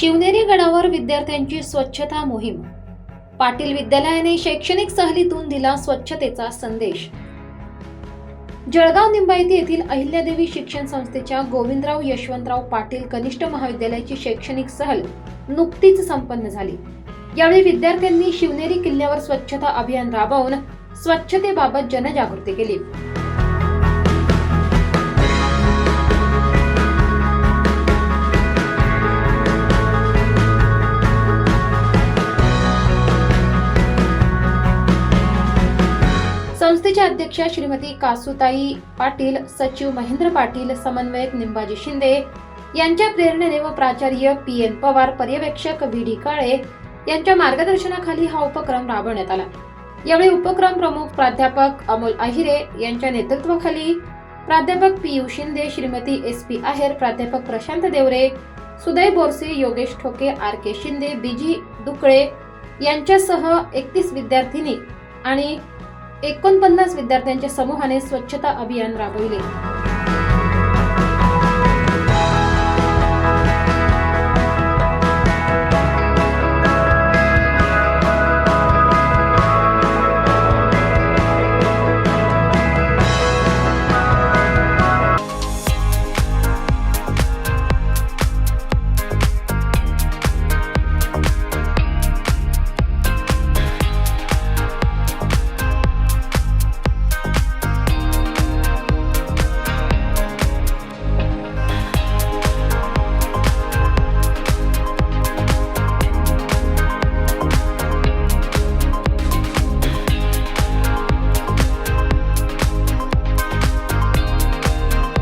शिवनेरी गडावर विद्यार्थ्यांची स्वच्छता मोहीम. पाटील विद्यालयाने शैक्षणिक सहलीतून दिला स्वच्छतेचा संदेश. जळगाव निंबायती येथील अहिल्यादेवी शिक्षण संस्थेच्या गोविंदराव यशवंतराव पाटील कनिष्ठ महाविद्यालयाची शैक्षणिक सहल नुकतीच संपन्न झाली. यावेळी विद्यार्थ्यांनी शिवनेरी किल्ल्यावर स्वच्छता अभियान राबवून स्वच्छतेबाबत जनजागृती केली. संस्थेच्या अध्यक्षा श्रीमती कासुताई पाटील सचिव महेंद्र पाटील समन्वयक निंबाजी शिंदे यांच्या प्रेरणेने व प्राचार्य पी एन पवार पर्यवेक्षक व्ही डी काळे यांच्या मार्गदर्शनाखाली हा उपक्रम राबवण्यात आला. यावेळी उपक्रम प्रमुख प्राध्यापक अमोल अहिरे यांच्या नेतृत्वाखाली प्राध्यापक P U Shinde Shrimati S P Aher प्राध्यापक Prashant Deore Suday Borse Yogesh Thoke R K Shinde BG Dukle यांच्यासह एकतीस विद्यार्थिनी आणि एकोणपन्नास विद्यार्थ्यांच्या समूहाने स्वच्छता अभियान राबविले.